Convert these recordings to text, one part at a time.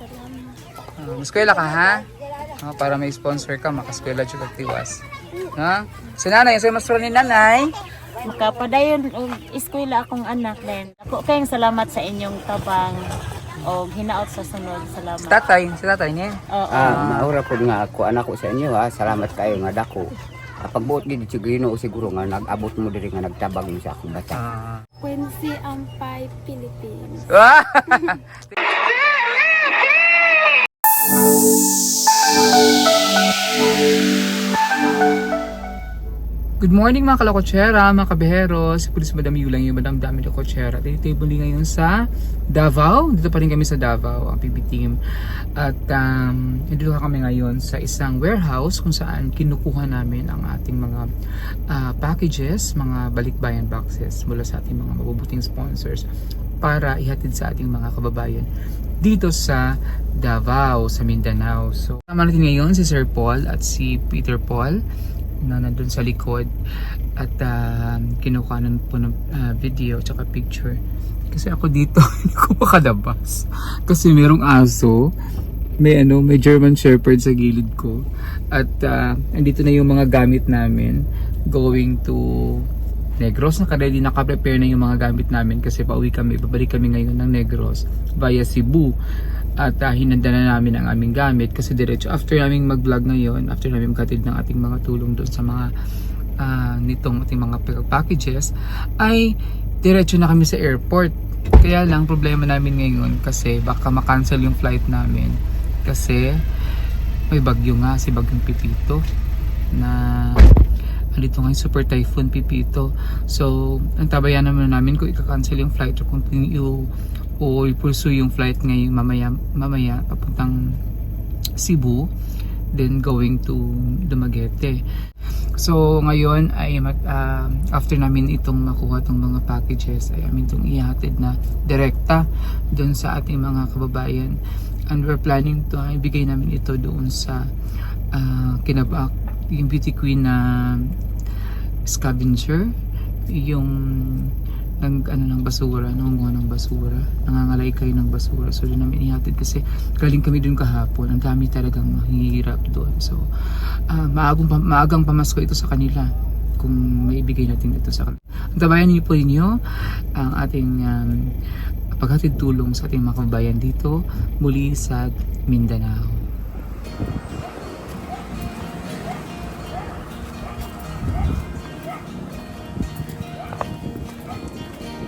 Uh, maskwela ka ha? Ah, para may sponsor ka, makaskwela dyan tiwas. Ha? Si nanay, sa masura ni nanay. Makapadayon og eskwela akong anak din. Ako kayong salamat sa inyong tabang o hinaot sa sunod. Si Salamat. tatay, si tatay niya. Oo. Ah, maura po nga ako anak ko sa inyo ha. Salamat kayo nga dako. Kapag buot gid si Ginoo siguro nga nag-abot mo diri nga nagtabang mo sa akong bata. Ah. Quincy Ampay, Philippines. Good morning mga kalakotsera, mga kabehero. Si Pulis Madam Yulang yung Madam Dami Lakotsera. Dito table ngayon sa Davao. Dito pa rin kami sa Davao, ang PB team. At um, dito kami ngayon sa isang warehouse kung saan kinukuha namin ang ating mga ah, packages, mga balikbayan boxes mula sa ating mga mabubuting sponsors para ihatid sa ating mga kababayan dito sa Davao, sa Mindanao. So, kasama natin ngayon si Sir Paul at si Peter Paul na nandun sa likod at um, kinukuhanan po ng uh, video at picture. Kasi ako dito, hindi ko makalabas. Kasi merong aso, may ano, may German Shepherd sa gilid ko. At uh, andito na yung mga gamit namin going to Negros. Naka-ready, naka-prepare na yung mga gamit namin kasi pauwi kami, babalik kami ngayon ng Negros via Cebu. At uh, hinanda na namin ang aming gamit kasi diretso after naming mag-vlog ngayon, after namin magkatid ng ating mga tulong doon sa mga ah, nitong ating mga packages, ay diretso na kami sa airport. Kaya lang problema namin ngayon kasi baka makancel yung flight namin kasi may bagyo nga si Bagyong Pipito na andito nga yung super typhoon Pipito. So, ang tabayan naman namin kung ika-cancel yung flight o kung yung o i-pursue yung flight ngayon mamaya, mamaya papuntang Cebu then going to Dumaguete. So ngayon ay ah, after namin itong makuha tong mga packages ay amin itong ihatid na direkta doon sa ating mga kababayan and we're planning to ah, ibigay namin ito doon sa uh, kinabak yung beauty queen na scavenger yung nag ano ng basura, nangunguha ng basura, nangangalay kayo ng basura. So doon namin ihatid kasi galing kami doon kahapon. Ang dami talagang mahirap doon. So ah, maagang, maagang pamasko ito sa kanila kung maibigay natin ito sa kanila. Tabayan niyo po ninyo ang ating um, paghatid tulong sa ating mga kababayan dito muli sa Mindanao.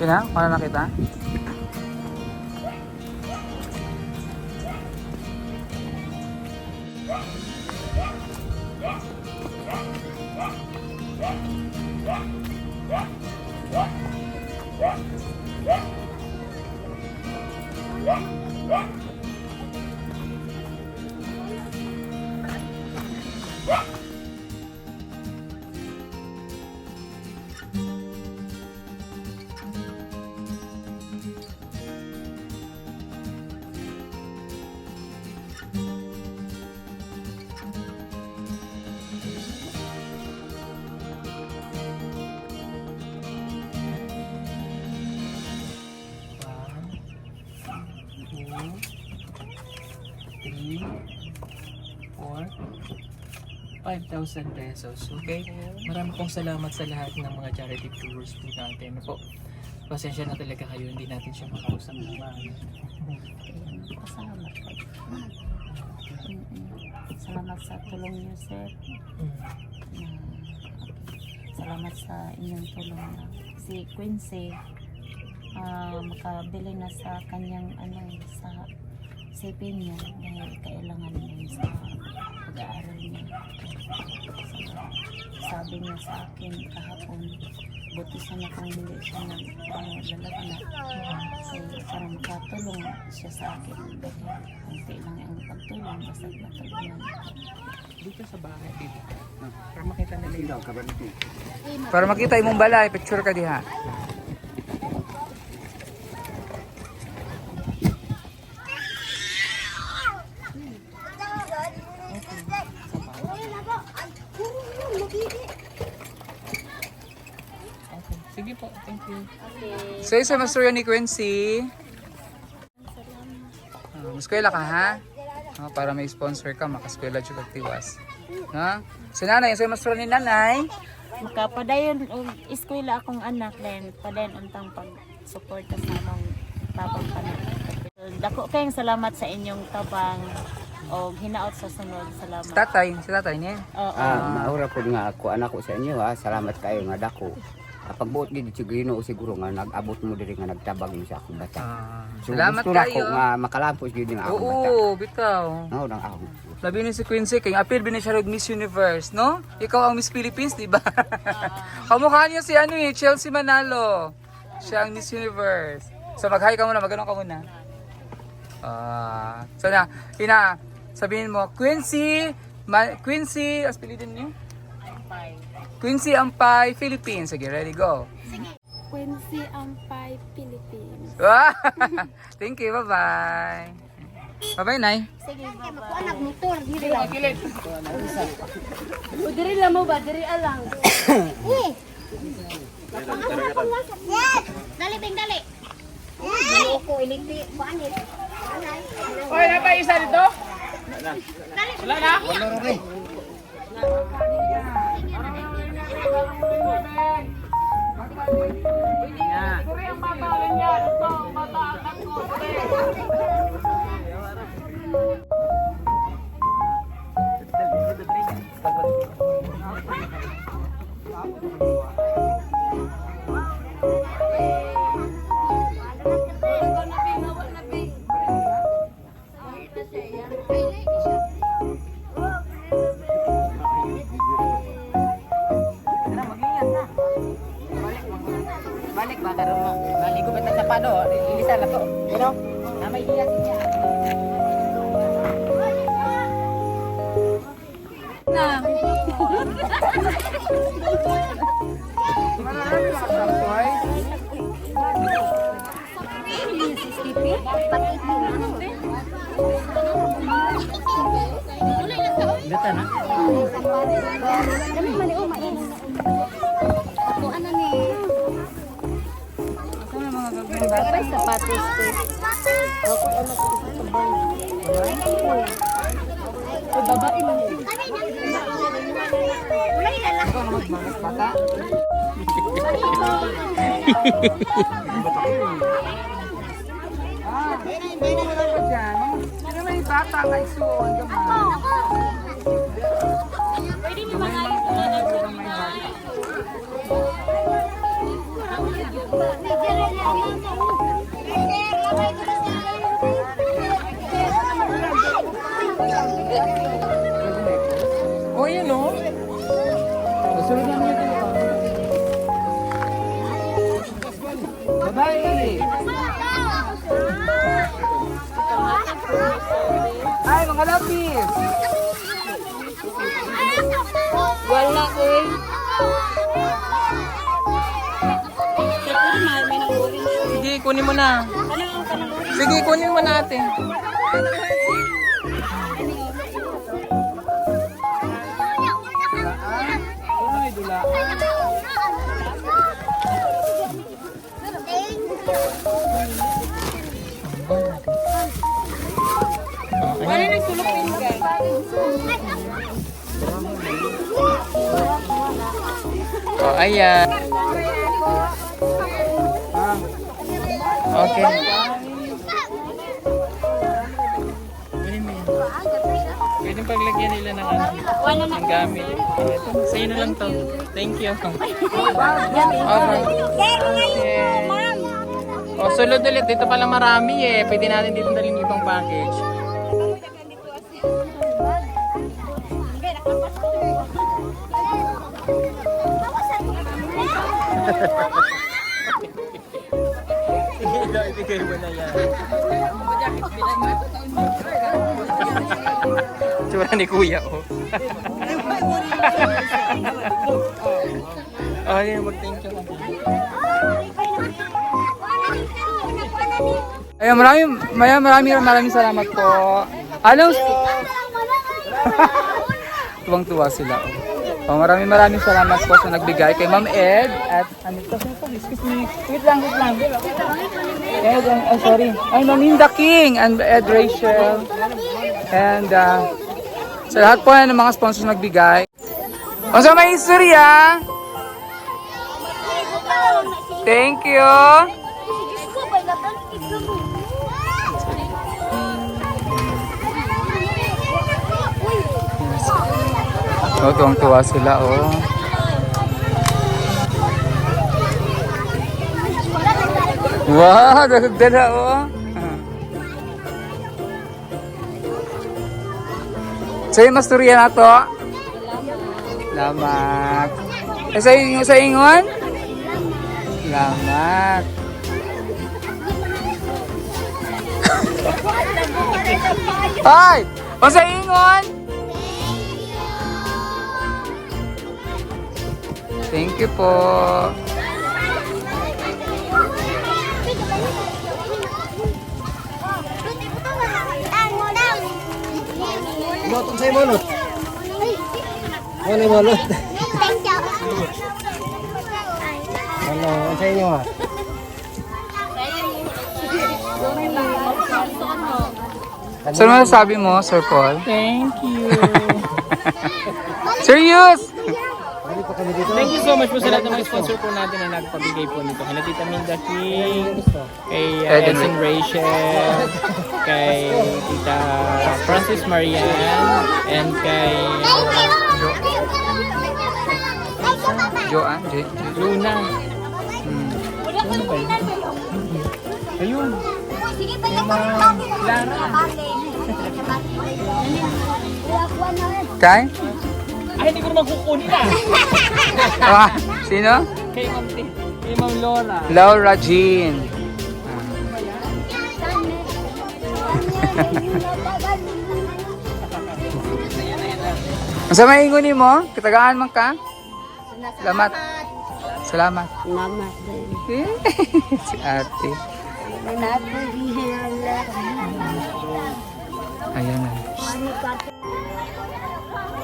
Yun na, para nakita. 5,000 pesos. Okay? Maraming pong salamat sa lahat ng mga charity tours po natin. Ano Po, pasensya na talaga kayo, hindi natin siya makausap ng maayos. Mm-mm. Salamat sa tulong niyo, sir. Mm. Salamat sa inyong tulong na si Quincy ah, makabili na sa kanyang ano sa sipin niya dahil kailangan niya sa pag-aaral niya. Sabi niya sa akin kahapon, buti sana kung hindi siya nag ano, lalagna. So, para makatulong siya sa akin kunti lang ang pagtulong basta matulungan. Dito sa bahay, dito. Para makita nila yung... Nito? Para makita imong balay, picture ka diha. Okay. Sige po, thank you. Okay. So, isa masturya ni Quincy. Ah, Eskwela ka ha? Ah, para may sponsor ka, makaskwela dyan tiwas. Ha? Si nanay, sa mas ni nanay. Makapadayon og eskwela akong anak then padayon untang pag support sa among tabang kanan. Dako kayong salamat sa inyong tabang o hinaot sa sunod. Si Salamat. tatay, si tatay niya. Oo. Ah, maura po nga ako anak ko sa inyo ha. Salamat kayo nga dako. Ah, pagbuot gid si Ginoo siguro nga nag-abot mo diri nga nagtabag mo sa akong bata. Ah, So, salamat gusto na ko kayo. nga makalampos gid nga akong bata. Oo, bitaw. Mao nang ako. Labi ni si Quincy, kay appeal bin siya Miss Universe, no? Ikaw ang Miss Philippines, di ba? Kamukha niya si ano eh, Chelsea Manalo. Siya ang Miss Universe. So mag-hi ka muna, magano ka muna. Ah, so na, ina, sabihin mo, Quincy, Ma- Quincy, as pilidin niyo? Quincy Ampay, Philippines. Sige, ready, go. Quincy Ampay, Philippines. Wow! Thank you, bye-bye. Bye-bye, Nay. O, diri lang mo ba? Diri alang. Dali, Bing, dali. Dali ko, iliti. Kuanit. Oy, na ba isa dito? Wala na? Balik Gata na? Dami mali o main. Ako ano ni? Ito na mga gagawin. Babay sapatos ko. Ako ano ko ito ba? Wala. Ah, wala ka dyan. Sino may bata nga isuon ka man? Oh, Ay, mga lapis. Wala eh. Sige, kunin mo na. Sige, kunin mo na ate. Ay, dula. Wala nang tulog pinggan. Oh, ayan. Okay. Pwede paglagyan nila ng ano, ng gamit. Sa'yo na lang to. Thank you. Okay. Okay. Oh, sulod ulit. Dito pala marami eh. Pwede natin dito dalhin ibang package. Ibigay mo na yan. Tsura ni kuya, oh. oh, yun, mag-thank you. Ayun, maraming, maraming, maraming, maraming salamat po. Ano? Tuwang-tuwa sila. Oh. Oh, maraming maraming salamat po sa nagbigay kay Ma'am Ed at ano to? Excuse me. Wait lang, wait lang. Ed, and, oh, sorry. Ay, Maminda King and Ed Rachel. And uh, sa lahat po ng mga sponsors nagbigay. O sa may istorya. Thank you. Oh, tuwang-tuwa sila, oh. Wow, dagdag oh. Sa iyo, masturya na to. Salamat. Eh, sa inyo, sa ingon? Salamat. Ay! O sa ingon? Thank you po. Motong sa'yo manot. Ano yung manot? Ano, ang sa inyo ah? Sir, ano masasabi mo, Sir Paul? Thank you. Serious! Kami dito. Thank you so much po sa lahat ng mga sponsor po natin na nagpabigay po nito. Kay Tita Minda King, kay uh, Eden Edson Rachel, kay Tita Francis Marian, and kay Joanne, J. Luna. Hmm. Ayun. Kay? Ay, hindi ko naman kukunin ah. Ah, sino? Kay Ma'am T- kay Ma'am Laura. Laura Jean. Ang sa maingunin mo? Katagaan man ka? Salamat. Salamat. Salamat din. si ate. Ayan na.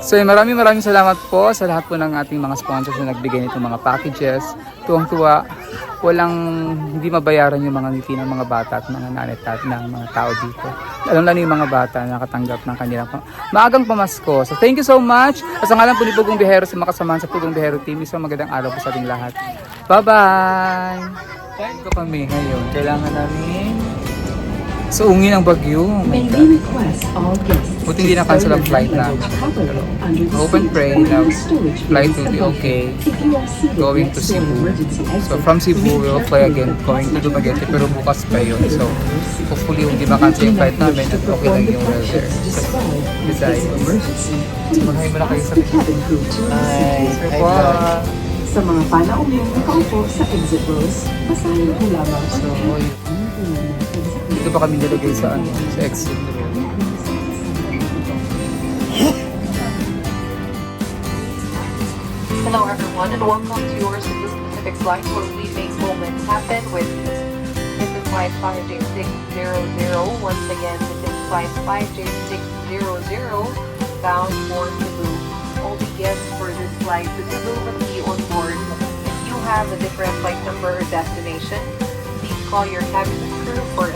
So maraming maraming salamat po sa lahat po ng ating mga sponsors na nagbigay nitong mga packages. Tuwang-tuwa, walang hindi mabayaran yung mga ngiti ng mga bata at mga nanay at ng mga tao dito. Alam na yung mga bata na nakatanggap ng kanilang pa- maagang pamasko. So thank you so much. At sa ngalan po ni Pugong Bihero sa makasamahan sa Pugong Bihero team, isang magandang araw po sa ating lahat. Bye-bye! Ito kami ngayon. Kailangan namin suungin ang bagyo. Oh my God. Buti hindi na-cancel ang flight na. Hope and pray na flight will be okay. Going to Cebu. So from Cebu, we'll fly again going to Dumaguete pero bukas pa yun. So hopefully hindi ma-cancel yung flight namin at okay lang yung weather. Besides. Maghay mo na kayo sa Sir ay, Paul. Sa mga panauming nakaupo sa exit rows, basahin po lamang So, dito pa kami nilagay sa ano, sa exit. Hello everyone and welcome to in this Pacific flight where we make moments happen with is flight 5J600 once again is flight 5J600 bound for Cebu. All the guests for this flight to Cebu must be on board. If you have a different flight number or destination, please call your cabin crew for